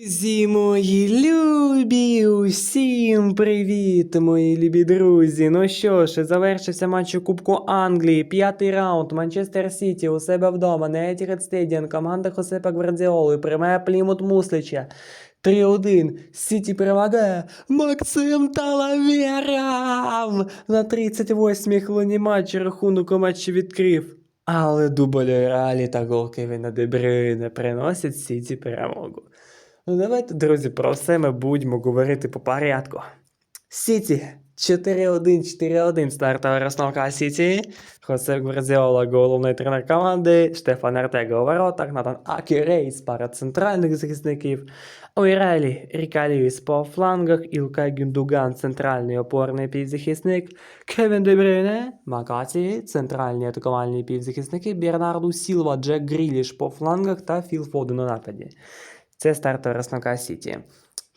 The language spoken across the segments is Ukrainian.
Друзі любі, усім привіт, мої любі друзі. Ну що ж, завершився матч у Кубку Англії. П'ятий раунд. Манчестер Сіті у себе вдома. На Etihad Stadium. Команда Хосепа Гвардіоли приймає Плімут Муслича. 3-1. Сіті перемагає. Максим Талавєров! На 38-й хвилині матчу рахунок у матчі відкрив. Але дубль Реалі та гол Кевіна приносять Сіті перемогу. Ну, давайте, друзі, про все ми будемо говорити по порядку. Сіті 4-1, 4-1 стартова розстановка Сіті. Хосе Гвардіола, головний тренер команди, Штефан Артега у воротах, Натан Акі Рейс, пара центральних захисників. Ірелі Ріка по флангах, Ілкай Гюндуган, центральний опорний півзахисник, Кевін Дебрюйне, Макаті, центральні атакувальні півзахисники, Бернарду Сілва, Джек Гріліш по флангах та Філ Фоден у нападі. Це стартова розновка Сіті.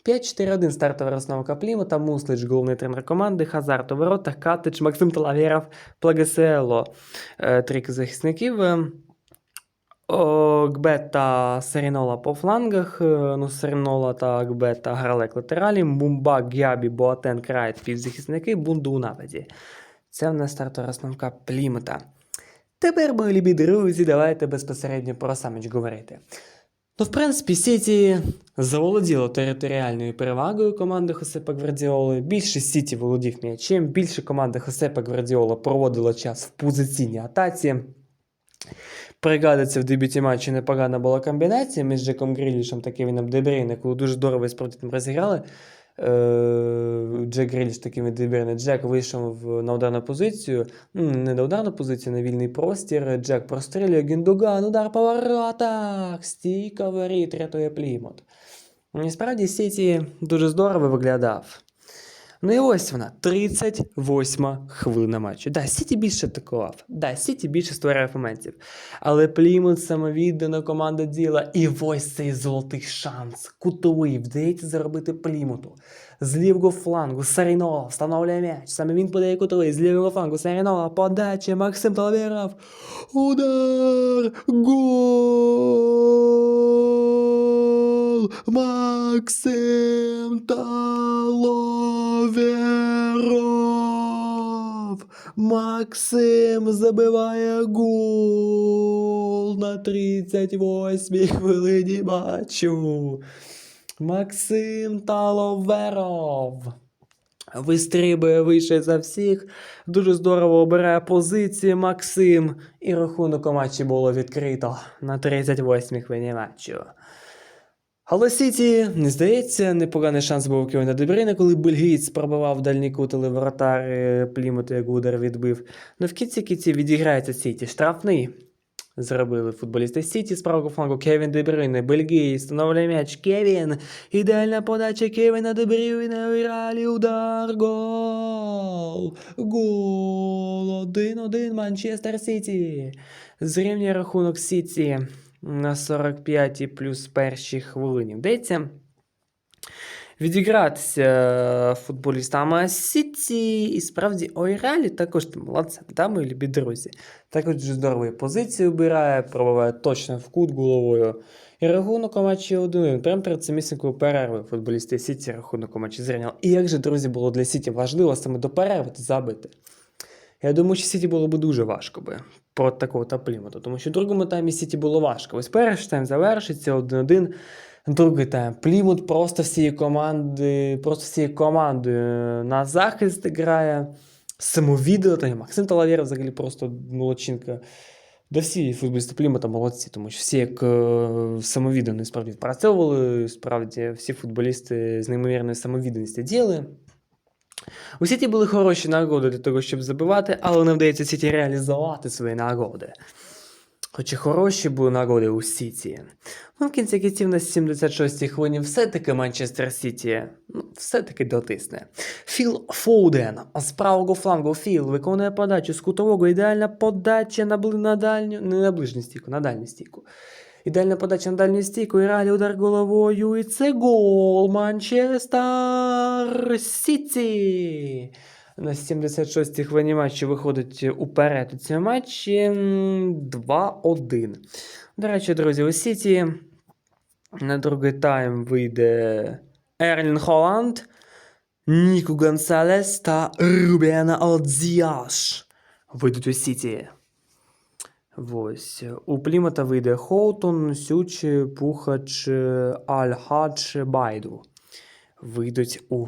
5-4-1 стартова розновка Плімута, Муслич, головний тренер команди, Хазард у воротах, Катич, Максим Талавєров, Плагесело. Е, захисників. Е, Гбет та Серінола по флангах. е, Ну, Серінола та Гбет та Гралек латералі. Мумба, Гябі, Боатен, Крайт, півзахисники, Бунду у нападі. Це в нас стартова розновка Плімута. Тепер, мої любі друзі, давайте безпосередньо про саміч говорити. Ну, в принципі, Сіті заволоділо територіальною перевагою команди Хосепа Гвардіоли. Більше Сіті володів м'ячем, більше команда Хосепа Гвардіола проводила час в позиційній атаці. Пригадується, в дебюті матчі непогана була комбінація між Джеком Грілішем та Кевіном Дебрейне, коли дуже здорово і спротив розіграли. Е, Джек Гріліш такий. Дебрейне. Джек вийшов на ударну позицію, не на ударну позицію, на вільний простір. Джек прострілює Гіндуган, удар по воротах, стійка воріт, рятує плімот. І справді Сіті дуже здорово виглядав. Ну і ось вона, 38 хвилина матчу. Да, Сіті більше атакував. Да, Сіті більше створював моментів. Але Плімут самовіддана команда діла. І ось цей золотий шанс. Кутовий вдається заробити Плімуту. З лівого флангу Сарінола встановлює м'яч. Саме він подає кутовий. З лівого флангу Сарінола. Подача Максим Талавєров. Удар! Гол! Максим Талавєров! Максим забиває гол на 38-й хвилині матчу. Максим Таловеров. Вистрибує вище за всіх. Дуже здорово обирає позиції Максим. І рахунок у матчі було відкрито на 38-й хвилині матчу. Але Сіті, не здається, непоганий шанс був Кевіна Дебрейна, коли бельгієць пробивав дальній кут, але воротар Плімуту як удар відбив. Ну в кінці кінці відіграється Сіті. Штрафний зробили футболісти Сіті з правого флангу Кевін Дебрюйне, Бельгій, встановлює м'яч Кевін. Ідеальна подача Кевіна Дебрюйне, у Іралі удар, гол! Гол! 1-1 Манчестер Сіті. Зрівнює рахунок Сіті на 45 плюс першій хвилині. Вдається відігратися футболістами Сіті. І справді Ойралі також там молодцем, да, мої любі друзі. Також здорові позиції обирає, пробиває точно в кут головою. І рахунок у матчі 1 Прямо перед самісінькою перервою футболісти Сіті рахунок у матчі зрівняли. І як же, друзі, було для Сіті важливо саме до перерви забити. Я думаю, що Сіті було б дуже важко би проти такого таплімату, тому що в другому таймі Сіті було важко. Ось перший тайм завершиться 1-1. Другий тайм. Плімут просто всією команди, просто всією командою на захист грає. Самовіддано, та Максим Талавєров взагалі просто молодчинка. Да всі футболісти Плімута молодці, тому що всі як е, самовіддано справді впрацьовували, справді всі футболісти з неймовірною самовідданістю діяли. У Сіті були хороші нагоди для того, щоб забивати, але не вдається Сіті реалізувати свої нагоди. Хоча хороші були нагоди у Сіті. Ну, в кінці кінців на 76-й хвилині все-таки Манчестер Сіті ну, все-таки дотисне. Філ Фоуден з правого флангу Філ виконує подачу з кутового. Ідеальна подача на, на дальню, не на ближню стійку, на дальню стійку. Ідеальна подача на дальню стійку, і ралі удар головою. І це гол Манчестер Сіті. На 76-й хвилині матчу виходить уперед у цьому матчі 2-1. До речі, друзі, у Сіті На другий тайм вийде Ерлін Холланд, Ніку Гонсалес та Рубіана Одзіаш. Вийдуть у Сіті. Ось. У Плімата вийде Хоутон, Сюч, Пухач, Аль-Хадж, Байду. Вийдуть у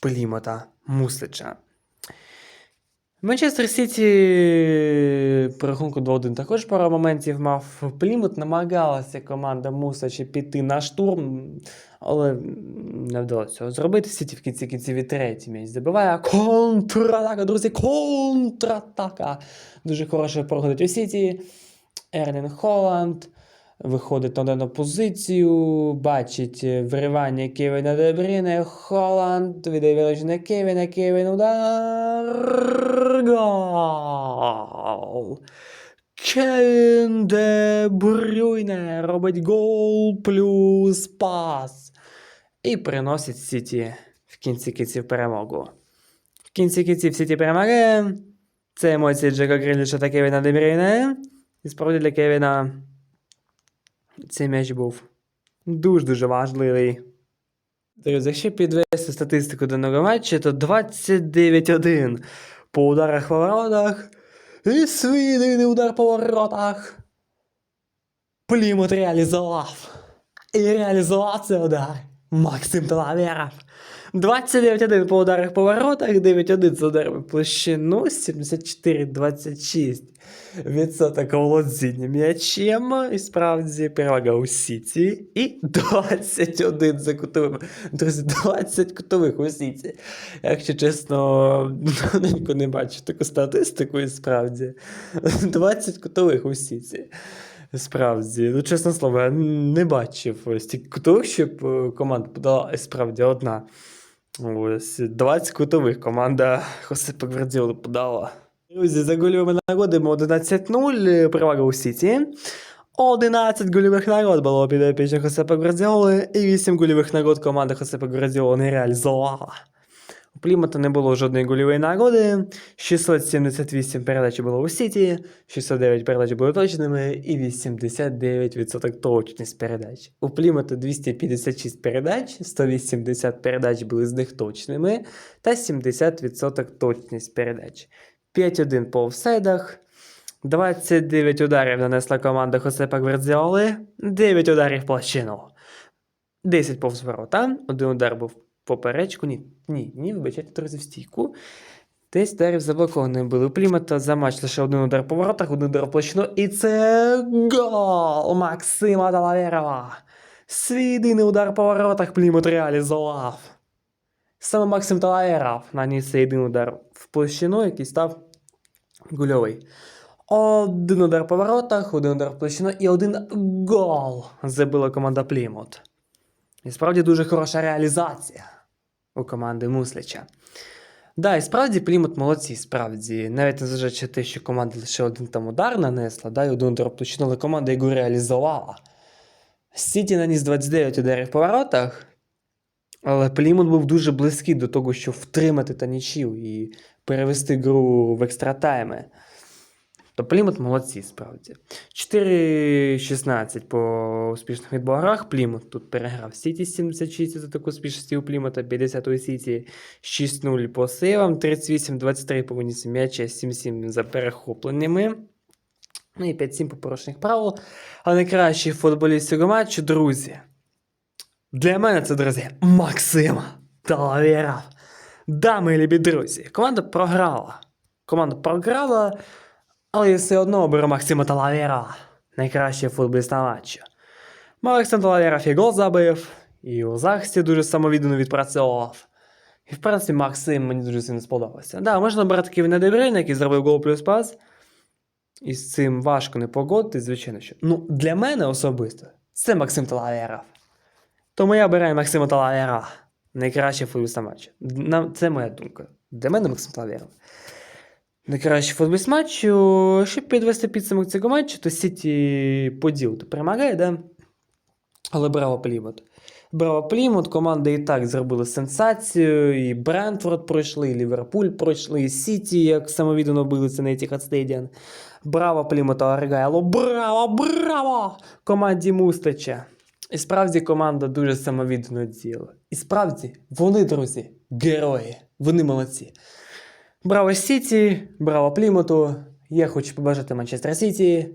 Плімата Муслича. Манчестер Сіті по рахунку 2-1 також пару моментів мав. Плімут намагалася команда Мусачі піти на штурм, але не вдалося цього зробити. Сіті в кінці кінців і третій м'яч забиває. Контратака, друзі, контратака. Дуже хороше проходить у Сіті. Ерлін Холланд виходить на дану позицію, бачить виривання Кевіна Дебріне, Холланд віддає вилучення Кевіна, Кевін удар. Гол! Кевін Де Брюйне робить гол плюс пас. І приносить Сіті в кінці кінців перемогу. В кінці кінців Сіті перемагає. Це емоції Джека Гріліша та Кевіна Де Брюйне. І справді для Кевіна цей м'яч був дуже-дуже важливий. Друзі, якщо підвести статистику даного матчу, то 29-1 по ударах по воротах. І свій єдиний удар по воротах. Плімут реалізував. І реалізував цей удар. Максим Талаверов. 29-1 по ударах по воротах, 9-1 з ударами площину, 74-26 відсоток володіння м'ячем. І справді перевага у Сіті. І 21 за кутовими. Друзі, 20 кутових у Сіті. Якщо чесно, не бачу таку статистику, і справді. 20 кутових у Сіті. Справді, ну чесне слово, я не бачив стільки кутових, щоб е, команда подала справді одна. Ось 20 кутових команда Хосипа Гвардіоли подала. Друзі, за гольовими нагодами 11-0, перевага у Сіті. 11 гольових нагод було під підопічних Хосипа Гвардіоли, і 8 гольових нагод команда Хосипа Гвардіоли не реалізувала. Плімата не було жодної гольової нагоди. 678 передач було у Сіті, 609 передач були точними і 89% точність передач. У Плімата 256 передач, 180 передач були з них точними, та 70% точність передач. 5-1 по офсайдах. 29 ударів нанесла команда Хосепа Гвардіоли, 9 ударів площину. 10 повз ворота, один удар був поперечку. Ні, ні, ні, вибачайте, друзі, в стійку. 10 ударів заблоковані були у Плімата за матч лише один удар по воротах, один удар площину. І це гол Максима Талаверова. Свій єдиний удар по воротах Плімут реалізував. Саме Максим Талаєров наніс один удар в площину, який став гольовий. Один удар по воротах, один удар в площину і один гол забила команда Плімут. І справді дуже хороша реалізація у команди Муслича. Да, і справді Плімут молодці, справді. Навіть незважаючи на те, що команда лише один там удар нанесла, да, і один удар але команда його реалізувала. Сіті наніс 29 ударів по воротах, але Плімут був дуже близький до того, щоб втримати та нічів і перевести гру в екстратайми. То Плімут молодці, справді. 4-16 по успішних відборах. Плімут тут переграв Сіті 76 за таку успішність у Плімута, 50 у Сіті 6-0 по сейвам, 38-23 по винісі м'яча, 7-7 за перехопленнями. Ну і 5-7 по порушених правил. А найкращий футболіст цього матчу, друзі. Для мене це, друзі, Максим Талаверов. Да, мої любі друзі, команда програла. Команда програла, але я все одно оберу Максима Талаверова. Найкращий футболіст на матчу. Максим Талаверов і гол забив, і у захисті дуже самовіддано відпрацьовував. І в принципі, Максим мені дуже сильно сподобався. Да, можна брати Кевіна Дебрейна, який зробив гол плюс пас. І з цим важко не погодити, звичайно, що. Ну, для мене особисто це Максим Талаверов. Тому я обираю Максима Талаверова. Найкращий футболіст на матчі. Це моя думка. Для мене Максим Талаверов. Найкращий футболіст матчу. Щоб підвести підсумок цього матчу, то Сіті поділ то перемагає, да? Але браво Плімут. Браво Плімут, команди і так зробили сенсацію, і Брентфорд пройшли, і Ліверпуль пройшли, і Сіті, як самовіддано билися на Etihad Stadium. Браво Плімута Аргайло, браво, браво! Команді Мустача. І справді команда дуже самовіддано діяла. І справді, вони, друзі, герої, вони молодці. Браво Сіті, браво Плімуту. Я хочу побажати Манчестер Сіті,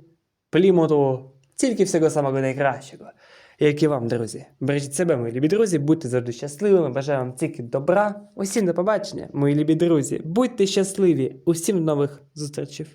Плімуту, тільки всього самого найкращого. Як і вам, друзі. Бережіть себе, мої любі друзі, будьте завжди щасливими, бажаю вам тільки добра. Усім до побачення, мої любі друзі. Будьте щасливі, усім нових зустрічей.